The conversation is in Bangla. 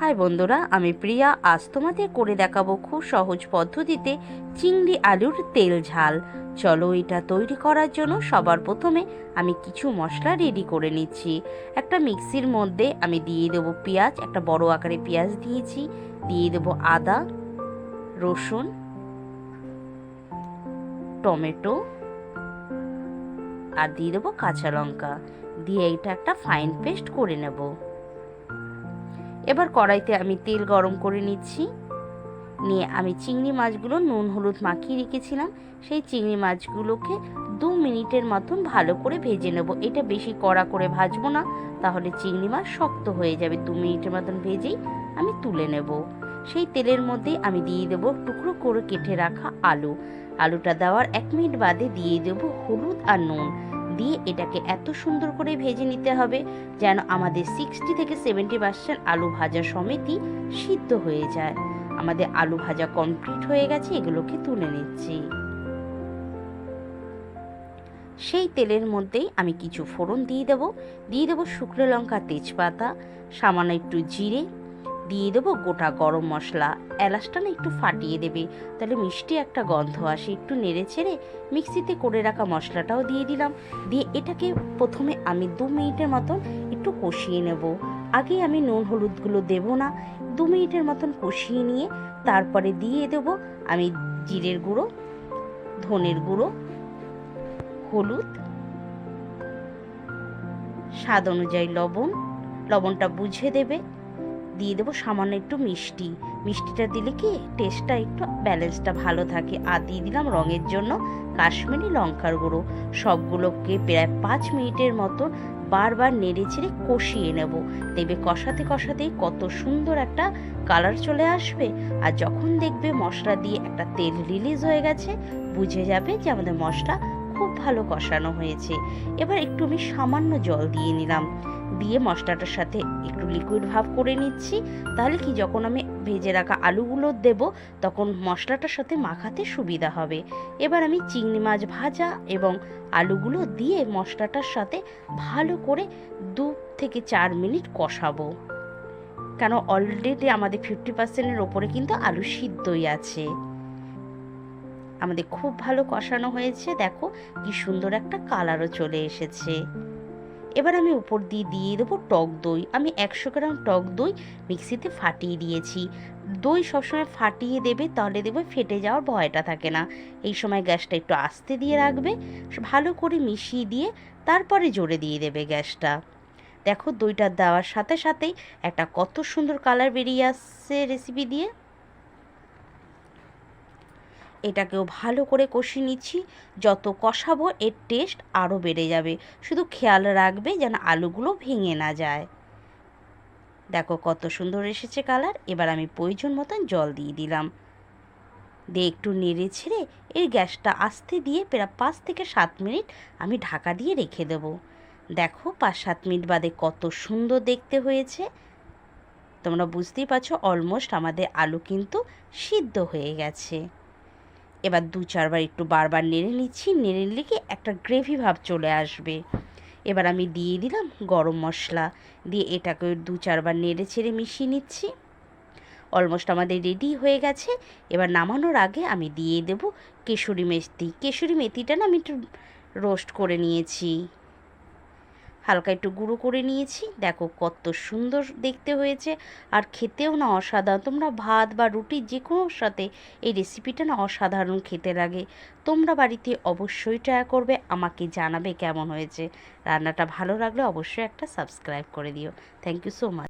হাই বন্ধুরা, আমি প্রিয়া। আজ তোমাদের করে দেখাবো খুব সহজ পদ্ধতিতে চিংড়ি আলুর তেল ঝাল। চলো এটা তৈরি করার জন্য সবার প্রথমে আমি কিছু মশলা রেডি করে নিচ্ছি। একটা মিক্সির মধ্যে আমি দিয়ে দেবো পেঁয়াজ, একটা বড় আকারে পেঁয়াজ দিয়েছি। দিয়ে দেবো আদা, রসুন, টমেটো আর দিয়ে দেবো কাঁচা লঙ্কা। দিয়ে এটা একটা ফাইন পেস্ট করে নেব। এবার কড়াইতে আমি তেল গরম করে নিচ্ছি। নিয়ে আমি চিংড়ি মাছগুলো নুন হলুদ মাখিয়ে রেখেছিলাম। সেই চিংড়ি মাছগুলোকে দু মিনিটের মতন ভালো করে ভেজে নেব। এটা বেশি কড়া করে ভাজবো না, তাহলে চিংড়ি মাছ শক্ত হয়ে যাবে। দু মিনিটের মতন ভেজেই আমি তুলে নেব। সেই তেলের মধ্যে আমি দিয়ে দেবো টুকরো করে কেটে রাখা আলু। আলুটা দেওয়ার এক মিনিট বাদে দিয়ে দেবো হলুদ আর নুন। দিয়ে এটাকে এত সুন্দর করে ভেজে নিতে হবে যেন আমাদের সিক্সটি থেকে সেভেন্টি পার্সেন্ট আলু ভাজা সমেতই সিদ্ধ হয়ে যায়। আমাদের আলু ভাজা কমপ্লিট হয়ে গেছে, এগুলোকে তুলে নিচ্ছি। সেই তেলের মধ্যেই আমি কিছু ফোড়ন দিয়ে দেবো। দিয়ে দেবো শুকনো লঙ্কা তেজপাতা, সামান্য একটু জিরে দিয়ে দেবো গোটা গরম মশলা। এলাচটা না একটু ফাটিয়ে দেবে। তাহলে মিষ্টি একটা গন্ধ আসে। একটু নেড়ে ছেড়ে মিক্সিতে করে রাখা মশলাটাও দিয়ে দিলাম। দিয়ে এটাকে প্রথমে আমি দু মিনিটের মতন একটু কষিয়ে নেব। আগে আমি নুন হলুদগুলো দেব না। দু মিনিটের মতন কষিয়ে নিয়ে তারপরে দিয়ে দেব আমি জিরের গুঁড়ো, ধনের গুঁড়ো, হলুদ, স্বাদ অনুযায়ী লবণ। লবণটা বুঝে দেবে। দিয়ে দেবো সামান্য একটু মিষ্টি। মিষ্টিটা দিলে কি টেস্টটা একটু ব্যালেন্সটা ভালো থাকে। আর দিয়ে দিলাম রঙের জন্য কাশ্মীরি লঙ্কার গুঁড়ো। সবগুলোকে প্রায় পাঁচ মিনিটের মতো বারবার নেড়ে ছেড়ে কষিয়ে নেব। দেখবে কষাতে কষাতেই কত সুন্দর একটা কালার চলে আসবে। আর যখন দেখবে মশলা দিয়ে একটা তেল রিলিজ হয়ে গেছে, বুঝে যাবে যে আমাদের মশলা খুব ভালো কষানো হয়েছে। এবার একটু আমি সামান্য জল দিয়ে নিলাম। দিয়ে মশলাটার সাথে একটু লিকুইড ভাব করে নিচ্ছি। তাহলে কি যখন আমি ভেজে রাখা আলুগুলো দেব, তখন মশলাটার সাথে মাখাতে সুবিধা হবে। এবার আমি চিংড়ি মাছ ভাজা এবং আলুগুলো দিয়ে মশলাটার সাথে ভালো করে দু থেকে চার মিনিট কষাবো। কেন অলরেডি আমাদের ফিফটি পার্সেন্টের ওপরে কিন্তু আলু সিদ্ধই আছে। আমাদের খুব ভালো কষানো হয়েছে। দেখো কি সুন্দর একটা কালারও চলে এসেছে। এবার আমি উপর দিয়ে দিয়ে দেবো টক দই। আমি একশো গ্রাম টক দই মিক্সিতে ফাটিয়ে দিয়েছি। দই সবসময় ফাটিয়ে দেবে, তাহলে দেবে ফেটে যাওয়ার ভয়টা থাকে না। এই সময় গ্যাসটা একটু আস্তে দিয়ে রাখবে, ভালো করে মিশিয়ে দিয়ে তারপরে জোরে দিয়ে দেবে গ্যাসটা। দেখো দইটা দেওয়ার সাথে সাথেই একটা কত সুন্দর কালার বেরিয়ে আসছে রেসিপি দিয়ে। এটাকেও ভালো করে কষিয়ে নিচ্ছি। যত কষাবো, এর টেস্ট আরও বেড়ে যাবে। শুধু খেয়াল রাখবে যেন আলুগুলো ভেঙে না যায়। দেখো কত সুন্দর এসেছে কালার এবার আমি প্রয়োজন মতন জল দিয়ে দিলাম। দিয়ে একটু নেড়ে ছেড়ে এর গ্যাসটা আস্তে দিয়ে প্রায় পাঁচ থেকে সাত মিনিট আমি ঢাকা দিয়ে রেখে দেবো। দেখো পাঁচ সাত মিনিট বাদে কত সুন্দর দেখতে হয়েছে। তোমরা বুঝতেই পারছ অলমোস্ট আমাদের আলু কিন্তু সিদ্ধ হয়ে গেছে। এবার দু চারবার একটু বারবার নেড়ে নিচ্ছি, নেড়ে নিলে কি একটা গ্রেভি ভাব চলে আসবে। এবার আমি দিয়ে দিলাম গরম মশলা। দিয়ে এটাকে দু চারবার নেড়ে ছেড়ে মিশিয়ে নিচ্ছি। অলমোস্ট আমাদের রেডি হয়ে গেছে। এবার নামানোর আগে আমি দিয়ে দেব কেশরি মেথি। কেশরি মেথিটা না আমি একটু রোস্ট করে নিয়েছি। হালকা একটু গুঁড়ো করে নিয়েছি। দেখো কত সুন্দর দেখতে হয়েছে। আর খেতেও না অসাধারণ। তোমরা ভাত বা রুটি যে কোনো সাথে এই রেসিপিটা না অসাধারণ খেতে লাগে। তোমরা বাড়িতে অবশ্যই ট্রাই করবে। আমাকে জানাবে কেমন হয়েছে। রান্নাটা ভালো লাগলে অবশ্যই একটা সাবস্ক্রাইব করে দিও। Thank you so much